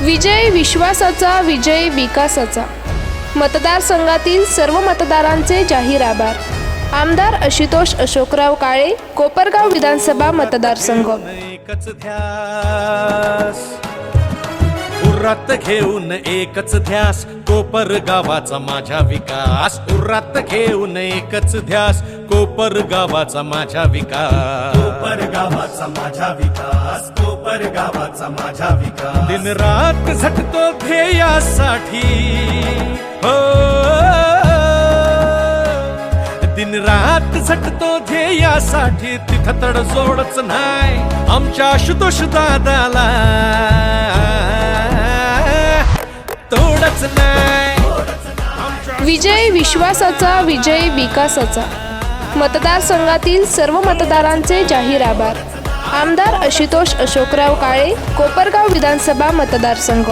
विजय विश्वासाचा विजय विकासाचा. मतदारसंघातील सर्व मतदारांचे जाहीर आभार. आमदार आशुतोष अशोकराव काळे कोपरगाव विधानसभा मतदारसंघ. उरात घेऊन एकच ध्यास कोपर गावाचा माझा विकास. उरात घेऊन एकच ध्यास कोपर गावाचा माझा विकास. कोपर गावाचा माझा विकास कोपर गावाचा माझा विकास. दिन रात झटतो ध्येयासाठी. हो. दिन रात झटतो ध्येयासाठी तिथं तडजोडच नाही. आमच्या आशुतोष दादाला नाही विजय विश्वासाचा विजय विकासाचा. मतदारसंघातील सर्व मतदारांचे जाहीर आभार. आमदार आशुतोष अशोकराव काळे कोपरगाव विधानसभा मतदारसंघ.